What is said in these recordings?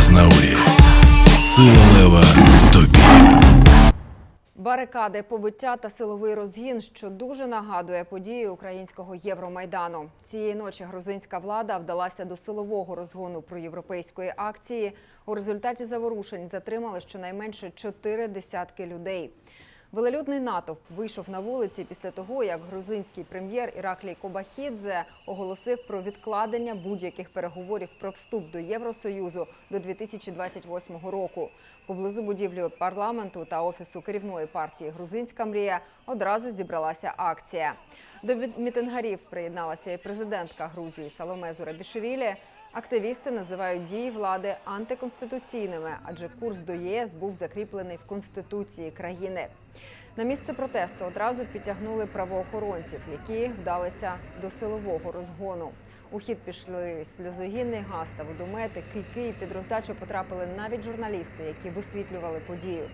Азнаурі. Сила лева в тобі. Барикади, побиття та силовий розгін, що дуже нагадує події українського Євромайдану. Цієї ночі грузинська влада вдалася до силового розгону проєвропейської акції. У результаті заворушень затримали щонайменше чотири десятки людей. Велелюдний натовп вийшов на вулиці після того, як грузинський прем'єр Іраклій Кобахідзе оголосив про відкладення будь-яких переговорів про вступ до Євросоюзу до 2028 року. Поблизу будівлі парламенту та офісу керівної партії Грузинська мрія одразу зібралася акція. До мі- мітингарів приєдналася і президентка Грузії Саломе Зурабішвілі. Активісти називають дії влади антиконституційними, адже курс до ЄС був закріплений в конституції країни. На місце протесту одразу підтягнули правоохоронців, які вдалися до силового розгону. У хід пішли сльозогінний газ та водомети, кийки і під роздачу потрапили навіть журналісти, які висвітлювали подію.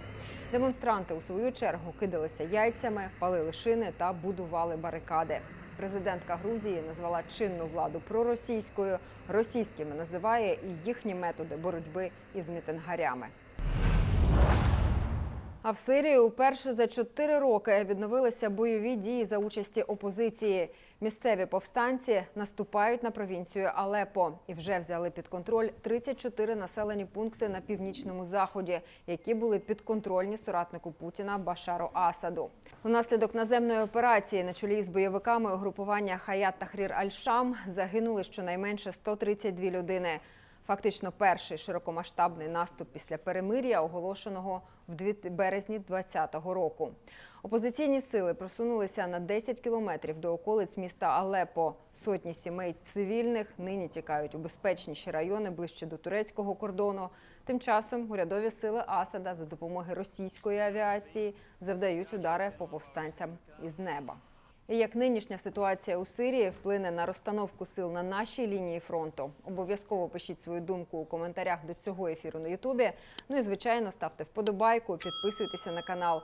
Демонстранти у свою чергу кидалися яйцями, палили шини та будували барикади. Президентка Грузії назвала чинну владу проросійською, російськими називає і їхні методи боротьби із мітингарями. А в Сирії уперше за чотири роки відновилися бойові дії за участі опозиції. Місцеві повстанці наступають на провінцію Алепо і вже взяли під контроль 34 населені пункти на північному заході, які були підконтрольні соратнику Путіна Башару Асаду. Унаслідок наземної операції на чолі з бойовиками угрупування Хаят Тахрір Аль-Шам загинули щонайменше 132 людини. Фактично перший широкомасштабний наступ після перемир'я, оголошеного в березні 2020 року. Опозиційні сили просунулися на 10 кілометрів до околиць міста Алепо. Сотні сімей цивільних нині тікають у безпечніші райони ближче до турецького кордону. Тим часом урядові сили Асада за допомоги російської авіації завдають удари по повстанцям із неба. Як нинішня ситуація у Сирії вплине на розстановку сил на нашій лінії фронту? Обов'язково пишіть свою думку у коментарях до цього ефіру на Ютубі. Ну і звичайно ставте вподобайку, підписуйтеся на канал.